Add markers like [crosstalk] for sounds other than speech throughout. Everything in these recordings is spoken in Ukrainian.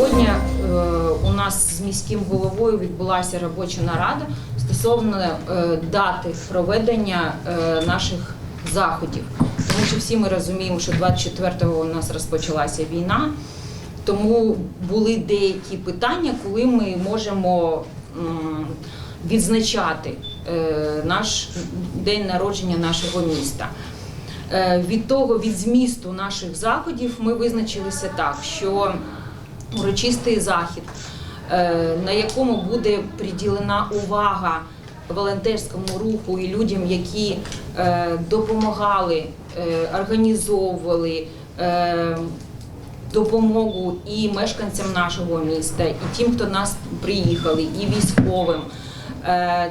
Сьогодні е, у нас з міським головою відбулася робоча нарада стосовно е, дати проведення е, наших заходів. Тому що всі ми розуміємо, що 24-го у нас розпочалася війна, тому були деякі питання, коли ми можемо відзначати наш день народження нашого міста. Від того, від змісту наших заходів, ми визначилися так, що урочистий захід, е, на якому буде приділена увага волонтерському руху і людям, які е, допомагали, е, організовували. Допомогу і мешканцям нашого міста, і тим, хто нас приїхали, і військовим.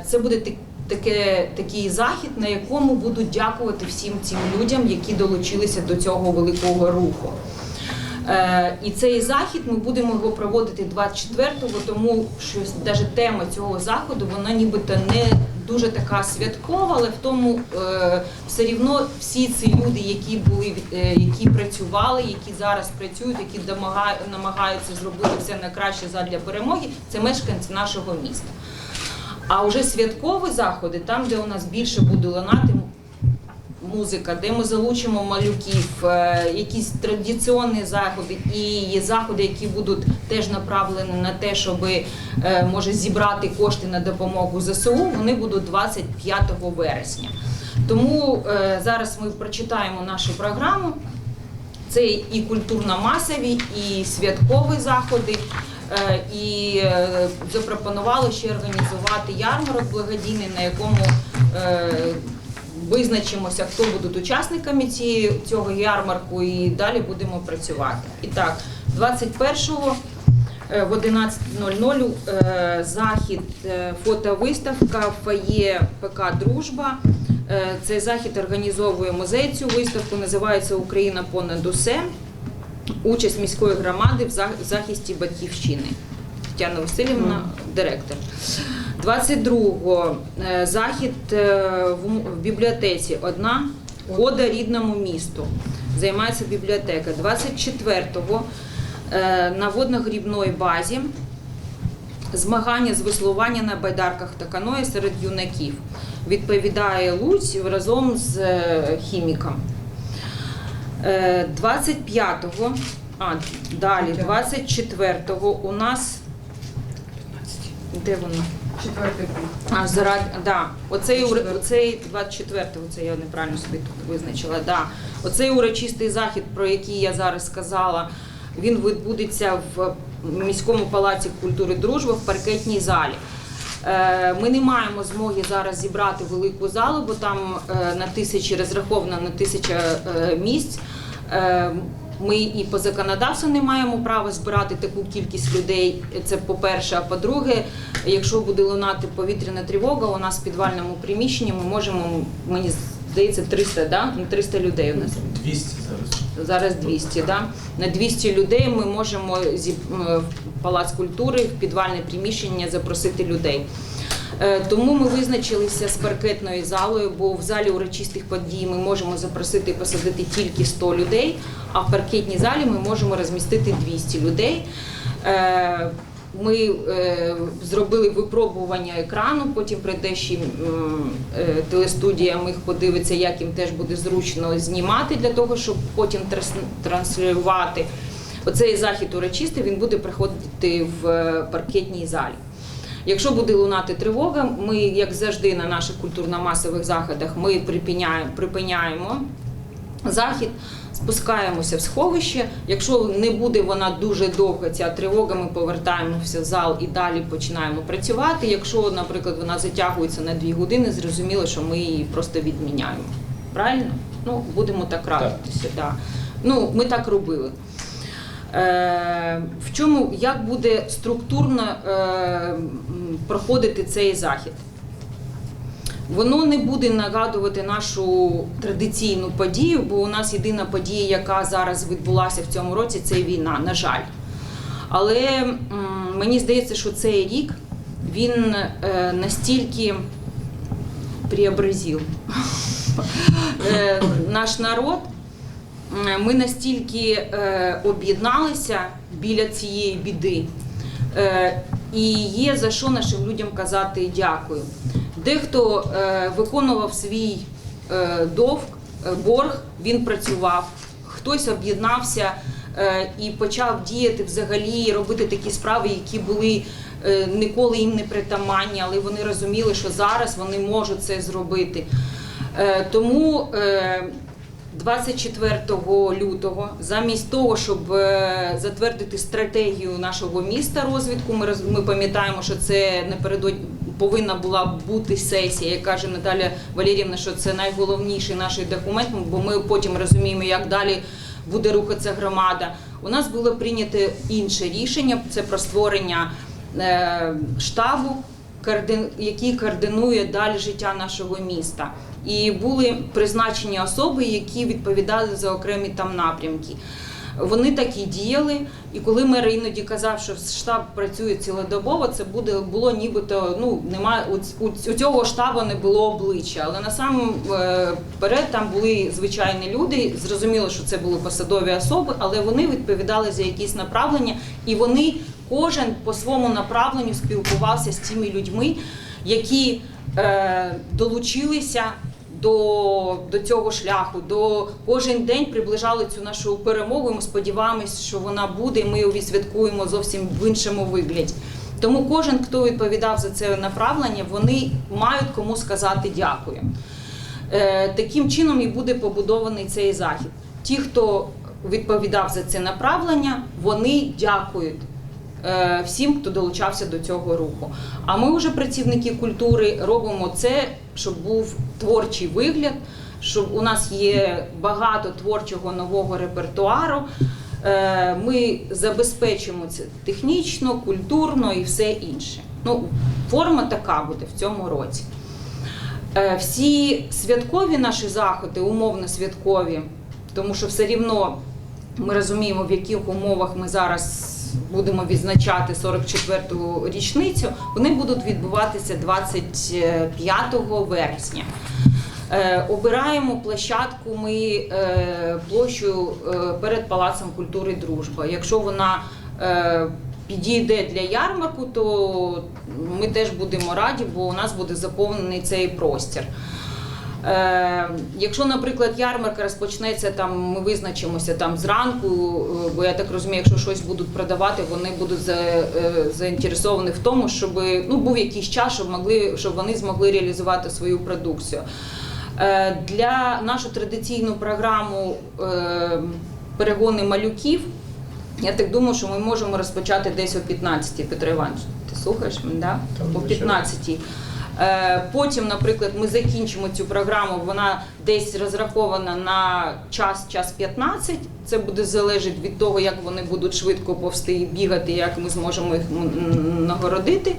Це буде таке, такий захід, на якому будуть дякувати всім цим людям, які долучилися до цього великого руху. Е, І цей захід ми будемо його проводити 24-го, тому що навіть тема цього заходу вона нібито не дуже така святкова, але в тому е, все рівно всі ці люди, які були е, які працювали, які зараз працюють, які намагаються зробити все найкраще задля перемоги, це мешканці нашого міста. А вже святкові заходи, там, де у нас більше буде лунати музика, де ми залучимо малюків, е, якісь традиційні заходи і заходи, які будуть теж направлені на те, щоб е, може зібрати кошти на допомогу ЗСУ. Вони будуть 25 вересня. Тому е, зараз ми прочитаємо нашу програму. Це і культурно-масові, і святкові заходи. І запропонували ще організувати ярмарок благодійний, на якому визначимося, хто будуть учасниками цієї, цього ярмарку, і далі будемо працювати. І так, 21-го е, в 11.00 е, захід е, фотовиставка в фоє ПК Дружба. Цей захід організовує музей цю виставку, називається Україна понад усе. Участь міської громади в захисті батьківщини. Тетяна Васильівна, директор. 22-го е, захід е, в бібліотеці одна ода рідному місту. Займається бібліотека. 24-го е, на водно-грібної базі змагання з веслування на байдарках та каної серед юнаків. Відповідає Луць разом з хіміком. Е, 25-го, а далі, 24-го у нас. Де воно? Четвертий пункт. А, заради, да. Оцей, ур- оцей 24-го, це я неправильно собі тут визначила. Да. Оцей урочистий захід, про який я зараз сказала, він відбудеться в міському палаці культури дружби в паркетній залі. Е, Ми не маємо змоги зараз зібрати велику залу, бо там е, на тисячі розраховано на тисяча е, місць. Е, Ми і по законодавству не маємо права збирати таку кількість людей. Це по-перше. А по-друге, якщо буде лунати повітряна тривога, у нас в підвальному приміщенні ми можемо, мені здається, 300, да? Ну, 300 людей у нас. 200 зараз. Зараз 200, да? На 200 людей ми можемо зі в Палац культури, в підвальне приміщення запросити людей. Е, Тому ми визначилися з паркетною залою, бо в залі урочистих подій ми можемо запросити посадити тільки 100 людей, а в паркетній залі ми можемо розмістити 200 людей. Е, Ми е, зробили випробування екрану, потім прийде ще телестудія, ми їх подивиться, як їм теж буде зручно знімати для того, щоб потім транслювати. Оцей захід урочистий він буде проходити в паркетній залі. Якщо буде лунати тривога, ми, як завжди, на наших культурно-масових заходах, ми припиняємо, припиняємо захід, спускаємося в сховище. Якщо не буде вона дуже довга, ця тривога, ми повертаємося в зал і далі починаємо працювати. Якщо, наприклад, вона затягується на дві години, зрозуміло, що ми її просто відміняємо. Правильно? Ну, будемо так радитися. Да. Ну, ми так робили. Е, в чому як буде структурно е, проходити цей захід? Воно не буде нагадувати нашу традиційну подію, бо у нас єдина подія, яка зараз відбулася в цьому році, це війна, на жаль. Але мені здається, що цей рік він е, настільки преобразив [laughs] е, наш народ, ми настільки е, об'єдналися біля цієї біди, е, і є за що нашим людям казати дякую. Дехто е, виконував свій е, довг, е, борг, він працював, хтось об'єднався е, і почав діяти взагалі, робити такі справи, які були е, ніколи їм не притаманні, але вони розуміли, що зараз вони можуть це зробити. Е, Тому е, 24 лютого, замість того, щоб е, затвердити стратегію нашого міста розвитку, ми ми пам'ятаємо, що це напередодні повинна була бути сесія, як каже Наталя Валерівна, що це найголовніший наш документ, бо ми потім розуміємо, як далі буде рухатися громада. У нас було прийнято інше рішення. Це про створення е, штабу, який координує далі життя нашого міста. І були призначені особи, які відповідали за окремі там напрямки. Вони так і діяли. І коли мер іноді казав, що штаб працює цілодобово, це буде було нібито ну немає у, у, цього штабу не було обличчя. Але насамперед там були звичайні люди. Зрозуміло, що це були посадові особи, але вони відповідали за якісь направлення, і вони кожен по своєму направленню спілкувався з тими людьми, які е, долучилися до, до цього шляху, до кожен день приближали цю нашу перемогу. і Ми сподіваємось, що вона буде, і ми її відсвяткуємо зовсім в іншому вигляді. Тому кожен, хто відповідав за це направлення, вони мають кому сказати дякую. Е, Таким чином і буде побудований цей захід. Ті, хто відповідав за це направлення, вони дякують всім, хто долучався до цього руху. А ми, вже працівники культури, робимо це, щоб був творчий вигляд, щоб у нас є багато творчого нового репертуару. Е, Ми забезпечимо це технічно, культурно і все інше. Ну, форма така буде в цьому році. Е, Всі святкові наші заходи, умовно святкові, тому що все рівно ми розуміємо, в яких умовах ми зараз будемо відзначати 44-ту річницю, вони будуть відбуватися 25 вересня. Е, Обираємо площадку ми е, площу е, перед Палацом культури Дружба. Якщо вона підійде для ярмарку, то ми теж будемо раді, бо у нас буде заповнений цей простір. Е, якщо, наприклад, ярмарка розпочнеться там, ми визначимося там зранку, е, бо я так розумію, якщо щось будуть продавати, вони будуть за, е, заінтересовані в тому, щоб ну був якийсь час, щоб могли, щоб вони змогли реалізувати свою продукцію. Для нашу традиційну програму перегони малюків. Я так думаю, що ми можемо розпочати десь о 15-й, Петро Іванович. Ти слухаєш мене? Да? О звичайно. 15-й. Е, Потім, наприклад, ми закінчимо цю програму, вона десь розрахована на час, час 15. Це буде залежати від того, як вони будуть швидко повсти і бігати, як ми зможемо їх нагородити.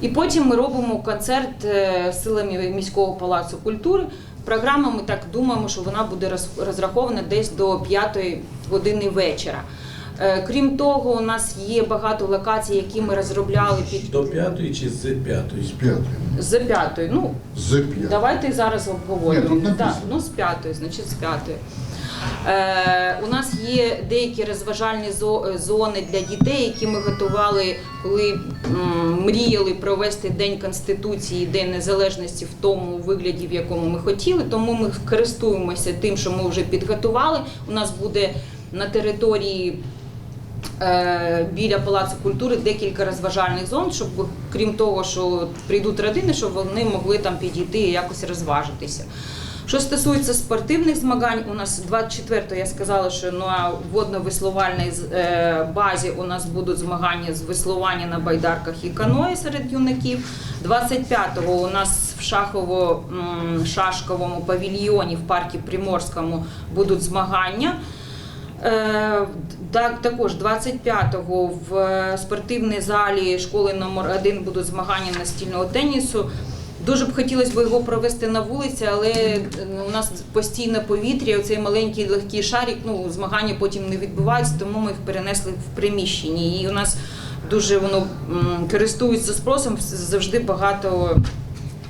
І потім ми робимо концерт е, силами міського палацу культури. Програма, ми так думаємо, що вона буде роз- розрахована десь до 5 години вечора. Е, Крім того, у нас є багато локацій, які ми розробляли під До п'ятої чи з п'ятої? З п'ятої. з п'ятої. Ну, З п'ятої. Давайте зараз Ні, обговоримо. тут написано. Так, ну з п'ятої, значить з п'ятої. Е, у нас є деякі розважальні зо- зони для дітей, які ми готували, коли м, мріяли провести День Конституції, День Незалежності в тому вигляді, в якому ми хотіли. Тому ми користуємося тим, що ми вже підготували. У нас буде на території біля Палацу культури декілька розважальних зон, щоб крім того, що прийдуть родини, щоб вони могли там підійти і якось розважитися. Що стосується спортивних змагань, у нас 24-го я сказала, що на водно-веслувальній е, базі у нас будуть змагання з веслування на байдарках і каної серед юнаків. 25-го у нас в шахово-шашковому павільйоні в парку Приморському будуть змагання. Е, Так, також 25-го в е, спортивній залі школи номер 1 будуть змагання настільного тенісу. Дуже б хотілося б його провести на вулиці, але е, у нас постійне повітря, оцей маленький легкий шарик, ну змагання потім не відбуваються, тому ми їх перенесли в приміщенні. І у нас дуже воно користується спросом, завжди багато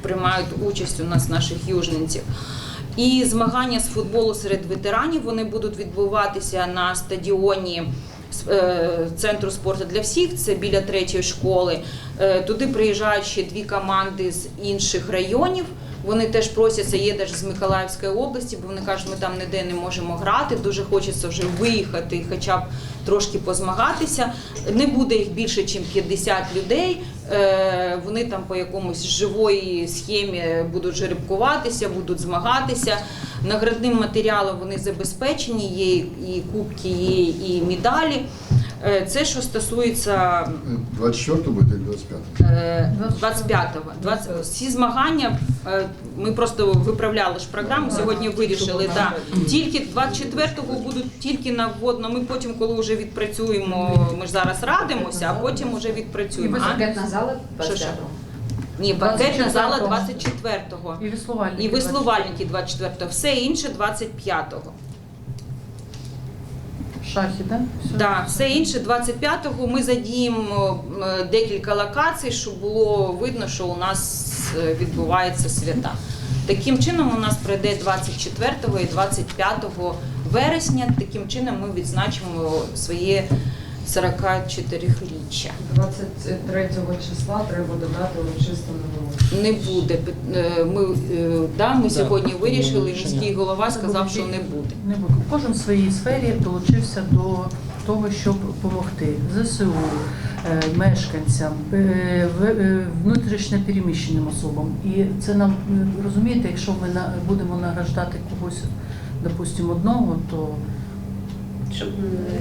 приймають участь у нас наших южненців. І змагання з футболу серед ветеранів вони будуть відбуватися на стадіоні е, центру спорту для всіх. Це біля третьої школи. Е, Туди приїжджають ще дві команди з інших районів. Вони теж просяться, є теж з Миколаївської області, бо вони кажуть, ми там ніде не можемо грати. Дуже хочеться вже виїхати, хоча б трошки позмагатися. Не буде їх більше, ніж 50 людей. Е, Вони там по якомусь живої схемі будуть жеребкуватися, будуть змагатися. Наградним матеріалом вони забезпечені, є і кубки, є і медалі. Е, Це що стосується 24 буде или 25? Е, 25-го. 20 Всі змагання е, ми просто виправляли ж програму. Сьогодні вирішили. Да. Тільки 24-го будуть тільки на вводно. Ми потім, коли вже відпрацюємо, ми ж зараз радимося, а потім вже відпрацюємо. А? високетна зала 25-го. Ні, банкетна зала 24-го. І. І веслувальники 24-го. Все інше 25-го. Шахи, да? Все. Да, все інше 25-го ми задіємо е, декілька локацій, щоб було видно, що у нас е, відбуваються свята. Таким чином у нас пройде 24 і 25 вересня. Таким чином ми відзначимо своє 44-річчя. 23 числа треба додати урочисто нову. Не буде. Е, Ми, е, да, ми сьогодні вирішили, міський голова сказав, що не буде. Не буде. Кожен в своїй сфері долучився до того, щоб допомогти ЗСУ, е, мешканцям, е, в- е, внутрішньо переміщеним особам. І це нам розумієте, якщо ми на- будемо награждати когось, допустимо, одного, то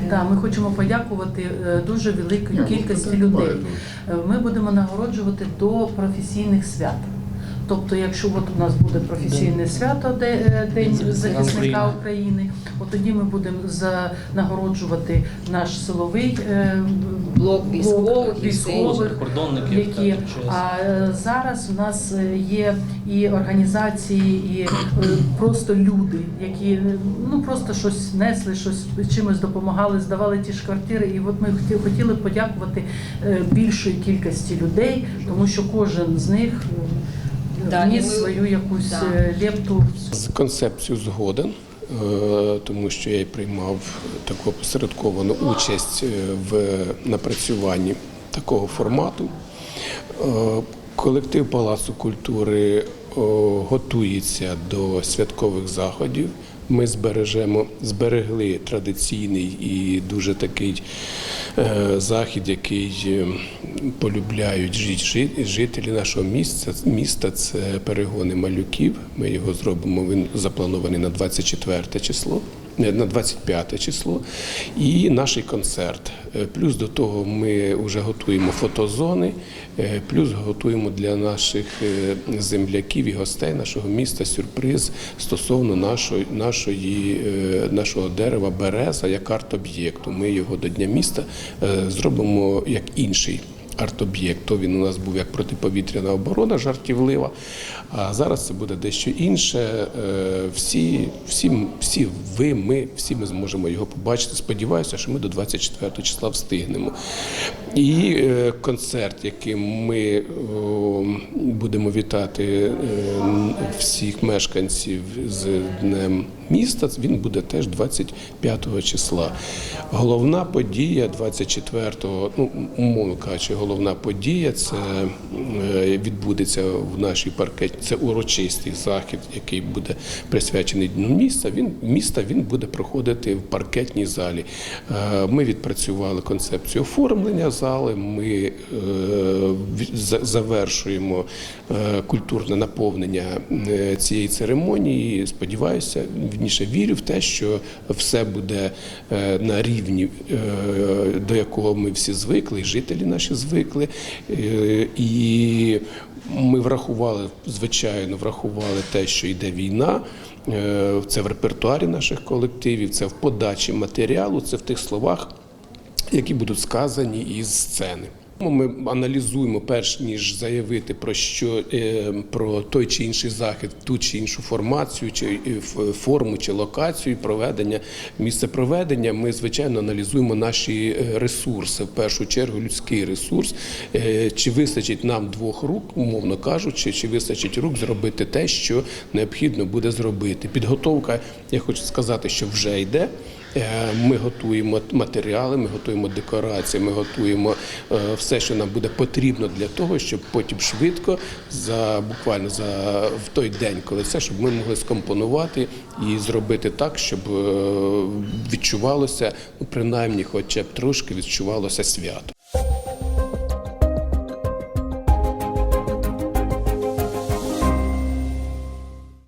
да, ми хочемо подякувати е, дуже великій ну, кількості людей. Е, Ми будемо нагороджувати до професійних свят. Тобто, якщо от у нас буде професійне свято, е, День захисника України. От тоді ми будемо за нагороджувати наш силовий е, Блок військових і військових, Прикордонників, які а зараз у нас е, є і організації, і е, просто люди, які ну просто щось несли, щось чимось допомагали, здавали ті ж квартири. І от ми хотіли, хотіли подякувати е, більшої кількості людей, тому що кожен з них Да, вніс ми- свою якусь Да. лепту. З концепцією згоден, тому що я й приймав таку посередковану участь е, в напрацюванні такого формату. Е, Колектив Палацу культури е, готується до святкових заходів. Ми збережемо, зберегли традиційний і дуже такий е, захід, який е, полюбляють жи- жи- жителі нашого міста. Міста це перегони малюків. Ми його зробимо. Він запланований на 24 число. На 25 число і наш концерт. Е, Плюс до того ми вже готуємо фотозони, е, плюс готуємо для наших е, земляків і гостей нашого міста сюрприз стосовно нашої, нашої, нашого дерева береза як арт-об'єкту. Ми його до Дня міста зробимо як інший. Арт-об'єкт, то він у нас був як протиповітряна оборона жартівлива. А зараз це буде дещо інше. Е, Всі, всі, всі ви, ми, всі ми зможемо його побачити. Сподіваюся, що ми до 24 числа встигнемо. І е, концерт, яким ми будемо вітати е, всіх мешканців з Днем міста, він буде теж 25 числа. Головна подія 24-го, ну умовно кажучи, головна подія це е, відбудеться в нашій паркеті. Це урочистий захід, який буде присвячений Дню міста. Він міста він буде проходити в паркетній залі. Е, Ми відпрацювали концепцію оформлення зали. Ми е, від- за- завершуємо культурне наповнення цієї церемонії. Сподіваюся, вірніше вірю в те, що все буде е, на рівні, е, до якого ми всі звикли, і жителі наші звикли. Е, І ми врахували, звичайно, врахували те, що йде війна. Це в репертуарі наших колективів, це в подачі матеріалу, це в тих словах, які будуть сказані із сцени. Ми аналізуємо перш ніж заявити про що е, про той чи інший захід, ту чи іншу формацію, чи е, форму, чи локацію проведення, місце проведення. Ми звичайно аналізуємо наші е, ресурси, в першу чергу людський ресурс. Чи вистачить нам двох рук, умовно кажучи, чи вистачить рук зробити те, що необхідно буде зробити. Підготовка, я хочу сказати, що вже йде. Е, Ми готуємо матеріали, ми готуємо декорації, ми готуємо е, все, що нам буде потрібно для того, щоб потім швидко, за буквально за в той день, коли це, щоб ми могли скомпонувати і зробити так, щоб е, відчувалося, ну принаймні, хоча б трошки відчувалося свято.